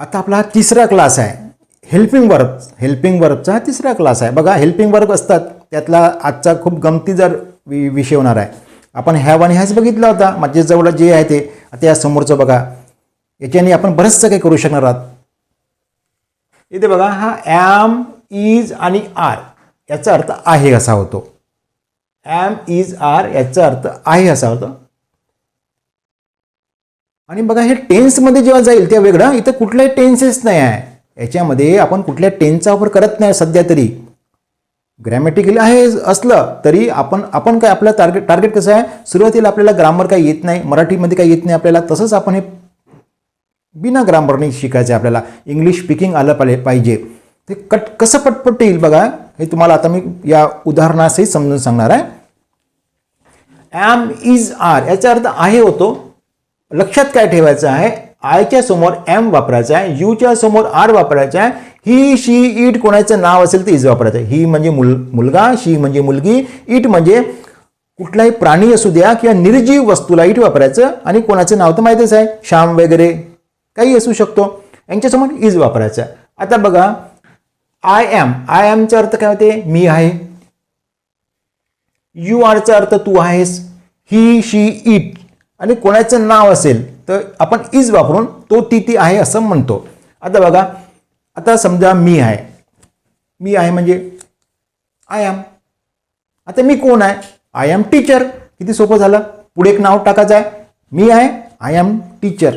आता आपला हा तिसरा क्लास आहे. हेल्पिंग वर्क हेल्पिंग वर्कचा हा तिसरा क्लास आहे. बघा हेल्पिंग वर्क असतात. त्यातला आजचा खूप गमतीदार वि विषय होणार आहे. आपण हॅव आणि हॅज बघितला होता. माझ्या जवळ जे आहे ते. आता या समोरचं बघा. याच्याने आपण बरंचसं काही करू शकणार आहात. इथे बघा हा ॲम इज आणि आर याचा अर्थ आहे असा होतो. ॲम इज आर याचा अर्थ आहे असा होतो. आणि बघा हे टेन्समध्ये जेव्हा जाईल तेव्हा वेगळं. इथं कुठलाही टेन्सेस नाही आहे. याच्यामध्ये आपण कुठल्या टेन्सचा वापर करत नाही सध्या तरी. ग्रॅमॅटिकली आहे असलं तरी आपण आपण काय आपलं टार्गेट टार्गेट कसं आहे? सुरुवातीला आपल्याला ग्रामर काही येत नाही. मराठीमध्ये काही येत नाही आपल्याला. तसंच आपण हे बिना ग्रामरने शिकायचं आहे आपल्याला. इंग्लिश स्पीकिंग आलं पाहिजे पाहिजे. ते कट कसं पटपट येईल बघा? हे तुम्हाला आता मी या उदाहरणासही समजून सांगणार आहे. ॲम इज आर याचा अर्थ आहे होतो. लक्षात काय ठेवायचं आहे? आयच्या समोर एम वापरायचं आहे यूच्या समोर आर वापरायचं आहे ही शी इट कोणाचं नाव असेल तर इज वापरायचं आहे. ही म्हणजे मुल मुलगा शी म्हणजे मुलगी इट म्हणजे कुठलाही प्राणी असू द्या किंवा निर्जीव वस्तूला इट वापरायचं आणि कोणाचं नाव तर माहितीच आहे श्याम वगैरे काही असू शकतो. यांच्यासमोर इज वापरायचं आता बघा आय एम आय एमचा अर्थ काय होते? मी आहे. यू आरचा अर्थ तू आहेस. ही शी इट आणि कोणाचं नाव असेल तर आपण इज वापरून तो ती ती आहे असं म्हणतो. आता बघा आता समजा मी आहे. मी आहे म्हणजे आय एम आता मी कोण आहे? आय एम टीचर किती सोपं झालं? पुढे एक नाव टाकायचं आहे. मी आहे आय एम टीचर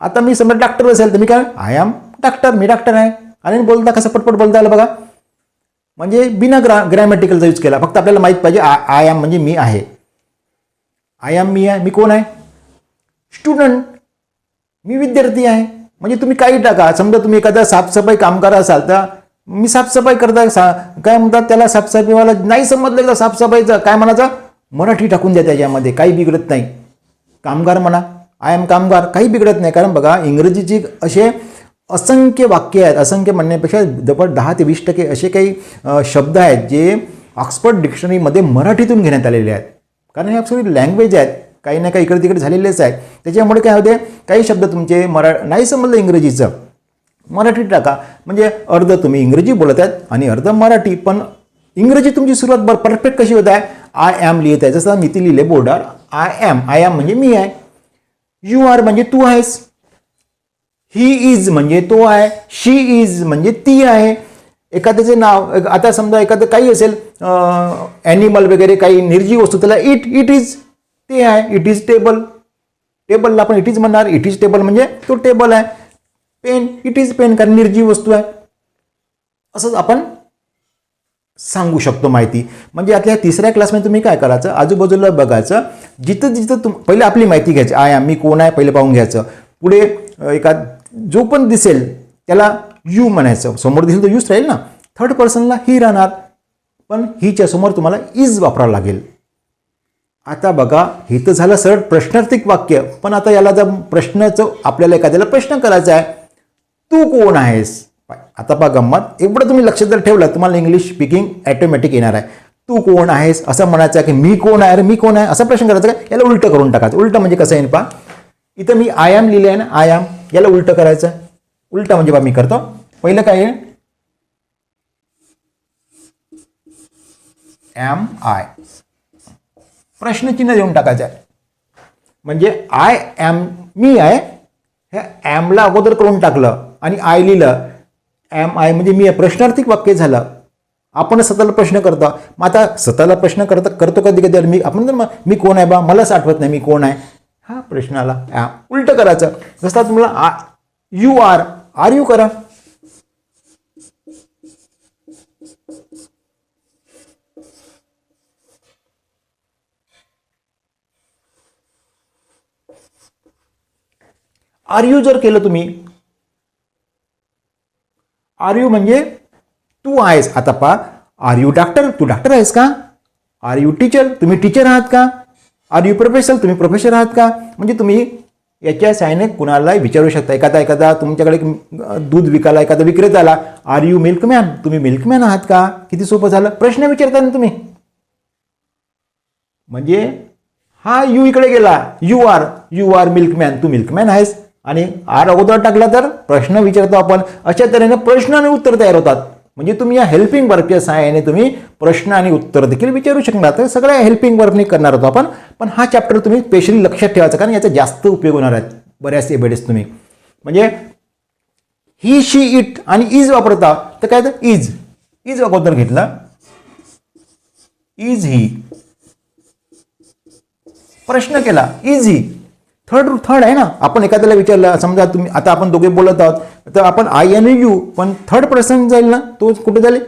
आता मी समजा डॉक्टर असेल तर मी काय? आय एम डॉक्टर मी डॉक्टर आहे. आणि बोलता कसं? पटपट बोलता आलं बघा. म्हणजे बिना ग्रा ग्रॅमॅटिकलचा यूज केला. फक्त आपल्याला माहीत पाहिजे आय आय एम म्हणजे मी आहे. आय एम मी आहे मी कोण आहे? स्टुडंट मी विद्यार्थी आहे. म्हणजे तुम्ही काही टाका. समजा तुम्ही एखादा साफसफाई कामगार असाल तर मी साफसफाई करता सा काय म्हणतात त्याला? साफसफाईवाला नाही समजलं तर साफसफाईचं? काय म्हणायचं? मराठी टाकून द्या त्याच्यामध्ये. काही बिघडत नाही. कामगार म्हणा. आय एम कामगार. काही बिघडत नाही. कारण बघा इंग्रजीची असे असंख्य वाक्य आहेत. असंख्य म्हणण्यापेक्षा जवळ दहा ते वीस टक्के असे काही शब्द आहेत जे ऑक्सफर्ड डिक्शनरीमध्ये मराठीतून घेण्यात आलेले आहेत. कारण हे सगळी लँग्वेज आहेत. काही ना काही इकडे तिकडे झालेलेच आहे त्याच्यामुळे काय होते काही शब्द तुमचे मरा नाही समजलं इंग्रजीचं. मराठीत टाका. म्हणजे अर्ध तुम्ही इंग्रजी बोलत आहेत आणि अर्ध मराठी. पण इंग्रजी तुमची सुरुवात बर परफेक्ट कशी होत आहे? आय ॲम लिहित आहे. जसं मी ती लिहिले बोर्डर आय ॲम आय ॲम म्हणजे मी आहे. यू आर म्हणजे तू आहेस. ही इज म्हणजे तो आहे. शी इज म्हणजे ती आहे. एखाद्याचे नाव आता समजा एखादं काही असेल ॲनिमल वगैरे काही निर्जीव वस्तू त्याला इट इट इज ते आहे इट इज टेबल टेबलला आपण इट इज म्हणणार इट इज टेबल म्हणजे तो टेबल आहे. पेन इट इज पेन कारण निर्जीव वस्तू आहे. असंच आपण सांगू शकतो माहिती. म्हणजे आता तिसऱ्या क्लासमध्ये तुम्ही काय करायचं? आजूबाजूला बघायचं. जिथं जिथं तुम पहिले आपली माहिती घ्यायची. आय आम्ही कोण आहे? पहिले पाहून घ्यायचं. पुढे एका जो पण दिसेल त्याला यू म्हणायचं. समोर दिसेल तर यूच राहील ना. थर्ड पर्सनला ही राहणार. पण हीच्या समोर तुम्हाला इज वापरावं लागेल. आता बघा हे तर झालं सरळ प्रश्नार्थिक वाक्य. पण आता याला जर प्रश्नाचं आपल्याला एखाद्याला प्रश्न करायचा आहे तू कोण आहेस? आता पहा गंमत एवढं तुम्ही लक्ष जर ठेवलं तुम्हाला इंग्लिश स्पीकिंग ॲटोमॅटिक येणार आहे. तू कोण आहेस? असं म्हणायचं आहे की मी कोण आहे? अरे मी कोण आहे? असा प्रश्न करायचा का? याला उलटं करून टाकायचं. उलटं म्हणजे कसं येईल पहा. इथं मी आय एम लिहिले आहे ना आय एम याला उलटं करायचं. उलटा म्हणजे बा मी करतो. पहिलं काय आहे? एम आय प्रश्नचिन्ह देऊन टाकायचं आहे. म्हणजे आय एम मी आहे हे ॲमला अगोदर करून टाकलं आणि आय लिहिलं. एम आय म्हणजे मी प्रश्नार्थिक वाक्य झालं. आपण स्वतःला प्रश्न करतो. मग आता स्वतःला प्रश्न करता करतो कधी कधी. मी आपण तर मी कोण आहे बा? मलाच आठवत नाही मी कोण आहे. हा प्रश्न आला उलटं करायचं. जसं तुम्हाला आ यू आर आर यू करा। आर यू जर केलं तुम्ही, आर यू म्हणजे तू आहेस. आता पा आर यू डॉक्टर, तू डॉक्टर आहेस का? आर यू टीचर, तुम्ही टीचर आहात का? आर यू प्रोफेसर, तुम्ही प्रोफेसर आहात का? म्हणजे तुम्ही याच्या साहाय्याने कुणालाही विचारू शकता. एखादा एखादा तुमच्याकडे दूध विकायला एखादा विक्रेता आला आर यू मिल्कमॅन तुम्ही मिल्कमॅन आहात का? किती सोपं झालं? प्रश्न विचारता ना तुम्ही. म्हणजे हा यू इकडे गेला. You are you are milkman Tu milkman आहेस. आणि आर अगोदर टाकला तर प्रश्न विचारतो आपण. अशा तऱ्हेने प्रश्न आणि उत्तर तयार होतात. म्हणजे तुम्ही या हेल्पिंग वर्कच्या सहाय्याने तुम्ही प्रश्न आणि उत्तर देखील विचारू शकणार. तर सगळ्या हेल्पिंग वर्कने करणार होतो आपण. पण हा चॅप्टर तुम्ही स्पेशली लक्षात ठेवायचा कारण याचा जास्त उपयोग होणार आहेत बऱ्याच एबेडेस तुम्ही. म्हणजे ही शी इट आणि इज वापरता तर काय तर इज इज अगोदर घेतला. इज ही प्रश्न केला इज ही थर्ड थर्ड आहे ना? आपण एखाद्याला विचारलं समजा तुम्ही आता आपण दोघे बोलत आहोत तर आपण आय एन यू पण थर्ड पर्सन जाईल ना? तो कुठे जाईल?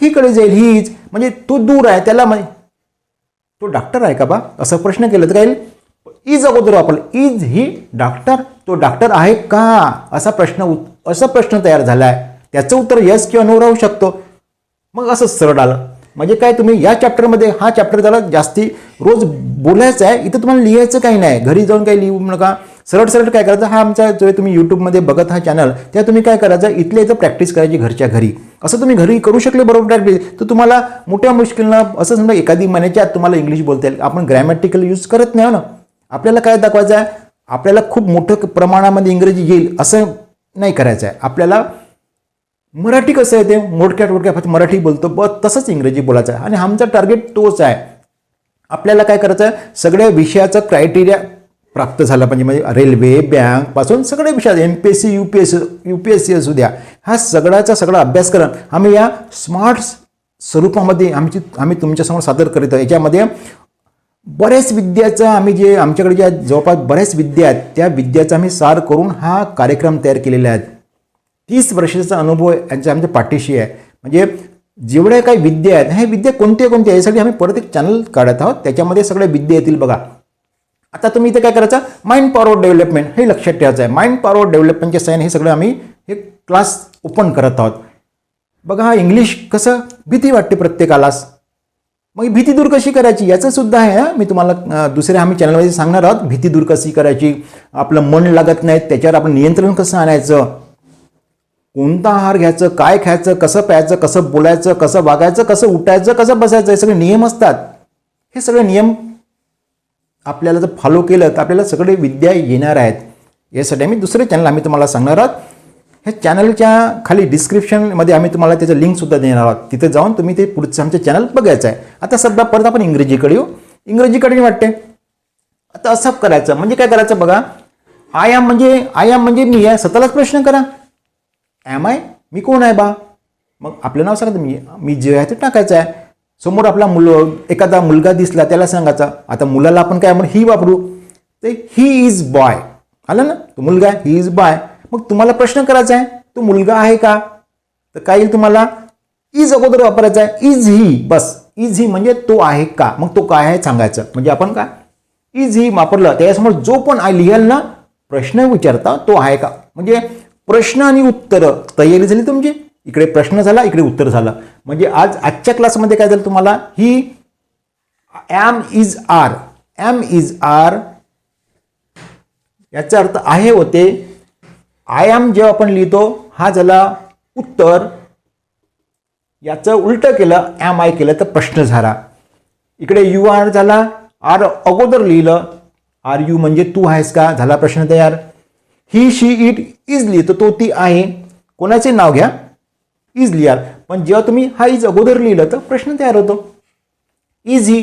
हीकडे जाईल ही इज म्हणजे तो दूर आहे त्याला म्हण- तो डॉक्टर आहे का बा? असं प्रश्न केलं तर काय इज अगोदर वापरलं इज ही डॉक्टर तो डॉक्टर आहे का? असा प्रश्न उत- असा प्रश्न तयार झाला आहे त्याचं उत्तर यस किंवा नो राहू शकतो. मग असं सरळ आलं. म्हणजे काय तुम्ही या चॅप्टरमध्ये हा चॅप्टर त्याला जास्ती रोज बोलायचं आहे. इथं तुम्हाला लिहायचं काही नाही. घरी जाऊन काही लिहू नका. सरळ सरळ काय करायचं? हा आमचा जो तुम्ही यूट्यूबमध्ये बघत हा चॅनल त्या तुम्ही काय करायचं? इथल्या इथं प्रॅक्टिस करायची घरच्या घरी. असं तुम्ही घरी करू शकले बरोबर प्रॅक्टिस तर तुम्हाला मोठ्या मुश्किलनं असं समजा एखादी महिन्याच्या आत तुम्हाला इंग्लिश बोलता येईल. आपण ग्रॅमॅटिकल यूज करत नाही ना? आपल्याला काय दाखवायचं आहे? आपल्याला खूप मोठं प्रमाणामध्ये इंग्रजी येईल असं नाही करायचं आहे. आपल्याला मराठी कसं आहे ते? मोडक्यात मोडक्या फक्त मराठी बोलतो. ब तसंच इंग्रजी बोलायचं आहे. आणि आमचा टार्गेट तोच आहे. आपल्याला काय करायचं आहे? सगळ्या विषयाचं क्रायटेरिया प्राप्त झाला. पाहिजे म्हणजे रेल्वे बँकपासून सगळे विषय विषयात M P S C U P S U P S C असू द्या. हा सगळ्याचा सगळा अभ्यास आम्ही या स्मार्ट स्वरूपामध्ये आमची आम्ही तुमच्यासमोर सादर करीत आहोत. याच्यामध्ये बऱ्याच विद्याचा आम्ही जे आमच्याकडे ज्या जवळपास बऱ्याच विद्या आहेत त्या विद्याचा आम्ही सार करून हा कार्यक्रम तयार केलेला आहे. तीस वर्षाचा अनुभव यांचा आमच्या पाठीशी आहे. म्हणजे जेवढ्या काही विद्या आहेत ह्या विद्या कोणत्या कोणत्या यासाठी आम्ही परत एक चॅनल काढत आहोत. त्याच्यामध्ये सगळ्या विद्या येतील बघा. आता तुम्ही इथे काय करायचं? माइंड पॉवर डेव्हलपमेंट हे लक्षात ठेवायचं आहे. माइंड पॉवर डेव्हलपमेंटचे सायन हे सगळं आम्ही हे क्लास ओपन करत आहोत. बघा हा इंग्लिश कसं भीती वाटते प्रत्येकालाच. मग भीती दूर कशी करायची? याचं सुद्धा आहे मी तुम्हाला दुसऱ्या आम्ही चॅनलमध्ये सांगणार आहोत. भीती दूर कशी करायची? आपलं मन लागत नाही. त्याच्यावर आपण नियंत्रण कसं आणायचं? कोणता आहार घ्यायचं? काय खायचं? कसं प्यायचं? कसं बोलायचं? कसं वागायचं? कसं उठायचं? कसं बसायचं? हे सगळे नियम असतात. हे सगळे नियम आपल्याला जर फॉलो केलं तर आपल्याला सगळे विद्या येणार आहेत. यासाठी आम्ही दुसरे चॅनल आम्ही तुम्हाला सांगणार आहोत. हे चॅनलच्या खाली डिस्क्रिप्शनमध्ये आम्ही तुम्हाला त्याचं लिंकसुद्धा देणार आहोत. तिथे जाऊन तुम्ही ते पुढचं आमचं चॅनल बघायचं आहे. आता सध्या परत आपण इंग्रजीकडे येऊ. इंग्रजीकडे वाटते. आता असं करायचं. म्हणजे काय करायचं बघा. आय एम म्हणजे आय एम म्हणजे मी आहे. स्वतःलाच प्रश्न करा. ॲम आय मी कोण आहे बा? मग आपलं नाव सांगा मी मी जे आहे ते टाकायचं आहे. समोर आपला मुल एखादा मुलगा दिसला त्याला सांगायचा आता मुलाला आपण काय म्हणून ही वापरू. ते ही इज बॉय आलं ना? तो मुलगा ही इज बॉय मग तुम्हाला प्रश्न करायचा आहे तो मुलगा आहे का? तर काय येईल तुम्हाला? इज अगोदर वापरायचा आहे is he bus is he म्हणजे तो आहे का? मग तो काय आहे सांगायचं. म्हणजे आपण काय इज ही वापरलं त्याच्यासमोर जो पण आय लिहाल ना प्रश्न विचारता तो आहे का? म्हणजे प्रश्न आणि उत्तरं तयारी झाली तुमची? इकडे प्रश्न झाला इकडे उत्तर झालं. म्हणजे आज आजच्या क्लासमध्ये काय झालं तुम्हाला? ही am is are am is are याचा अर्थ आहे होते आय एम जेव्हा आपण लिहितो हा झाला उत्तर. याचं उलटं केलं ॲम आय केलं तर प्रश्न झाला. इकडे यू आर झाला आर अगोदर लिहिलं. आर यू म्हणजे तू आहेस का? झाला प्रश्न तयार. ही शी इट इज लिहितो तो ती आहे. कोणाचे नाव घ्या? इज लिहा पण जेव्हा तुम्ही हा इज अगोदर लिहिलं तर प्रश्न तयार होतो. इज ही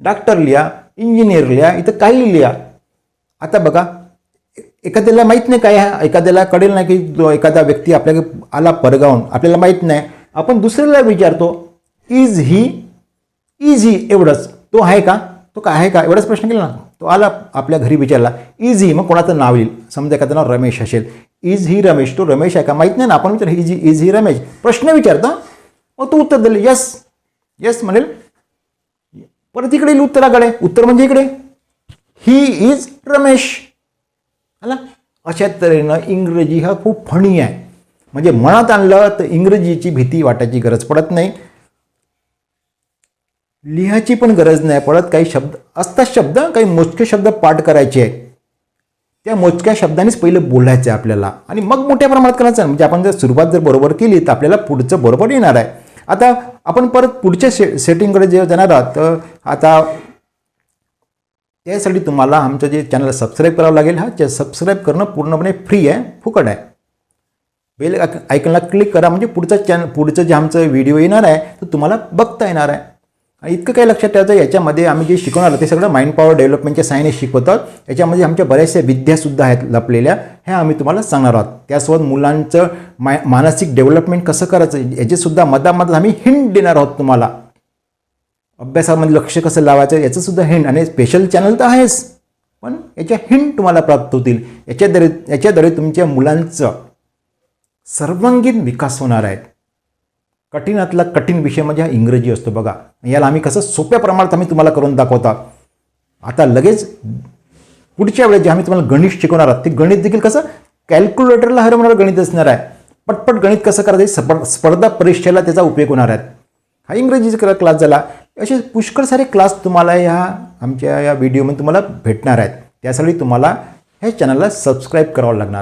डॉक्टर लिहा इंजिनियर लिहा इथं काही लिहा. आता बघा एखाद्याला माहीत नाही काय आहे एखाद्याला कळेल नाही की एखादा व्यक्ती आपल्याकडे आला परगावून आपल्याला माहीत नाही. आपण दुसऱ्याला विचारतो इज ही इज ही एवढंच? तो आहे का? तो काय आहे का? एवढाच प्रश्न केला ना. तो आला आपल्या घरी विचारला इज ही मग कोणाचं नाव येईल? समजा एखादं नाव रमेश असेल. इज ही रमेश तो रमेश आहे का? माहीत नाही ना आपण विचार इज इज ही रमेश प्रश्न विचारता मग तो उत्तर दिले यस यस म्हणेल. परत इकडे येईल उत्तराकडे उत्तर म्हणजे इकडे. ही इज रमेश आला अशा तऱ्हेनं इंग्रजी हा खूप फणी आहे. म्हणजे मनात आणलं तर इंग्रजीची भीती वाटायची गरज पडत नाही. लिहायची पण गरज नाही पडत. काही शब्द असतात शब्द काही मोजके शब्द पाठ करायचे आहे त्या मोजक्या शब्दांनीच पहिलं बोलायचं आहे आपल्याला. आणि मग मोठ्या प्रमाणात करायचं म्हणजे आपण जर सुरुवात जर बरोबर केली तर आपल्याला पुढचं बरोबर येणार आहे. आता आपण परत पुढच्या से सेटिंगकडे जे जाणार आहात तर आता त्यासाठी तुम्हाला आमचं जे चॅनल सबस्क्राईब करावं लागेल हा सबस्क्राईब करणं पूर्णपणे फ्री आहे फुकट आहे. बेल आयकनला क्लिक करा. म्हणजे पुढचं चॅनल पुढचं जे आमचं व्हिडिओ येणार आहे तो तुम्हाला बघता येणार आहे. इतकं काही लक्षात ठेवायचं याच्यामध्ये आम्ही जे शिकवणार आहोत ते सगळं माइंड पॉवर डेव्हलपमेंटच्या सायने शिकवतात. याच्यामध्ये आमच्या बऱ्याचशा विद्यासुद्धा आहेत लपलेल्या ह्या आम्ही तुम्हाला सांगणार आहोत. त्यासोबत मुलांचं माय मानसिक डेव्हलपमेंट कसं करायचं याचेसुद्धा मधामधात आम्ही हिंट देणार आहोत तुम्हाला. अभ्यासामध्ये लक्ष कसं लावायचं याचंसुद्धा हिंट आणि स्पेशल चॅनल तर आहेच पण याच्या हिंट तुम्हाला प्राप्त होतील. याच्याद्वारे याच्याद्वारे तुमच्या मुलांचं सर्वांगीण विकास होणार आहे. कठीणातला कठीण विषय म्हणजे हा इंग्रजी असतो बघा. याला आम्ही कसं सोप्या प्रमाणात आम्ही तुम्हाला करून दाखवता. आता लगेच पुढच्या वेळेस जे आम्ही तुम्हाला गणित शिकवणार आहोत ते गणित देखील कसं? कॅल्क्युलेटरला हरवणारं गणित असणार आहे. पटपट गणित कसं करायचं? स्प स्पर्धा स्पर्धा परीक्षेला त्याचा उपयोग होणार आहे. हा इंग्रजीचा क्लास झाला. असे पुष्कळ सारे क्लास तुम्हाला ह्या आमच्या या व्हिडिओमध्ये तुम्हाला भेटणार आहेत. त्यासाठी तुम्हाला ह्या चॅनलला सबस्क्राईब करावं लागणार आहे.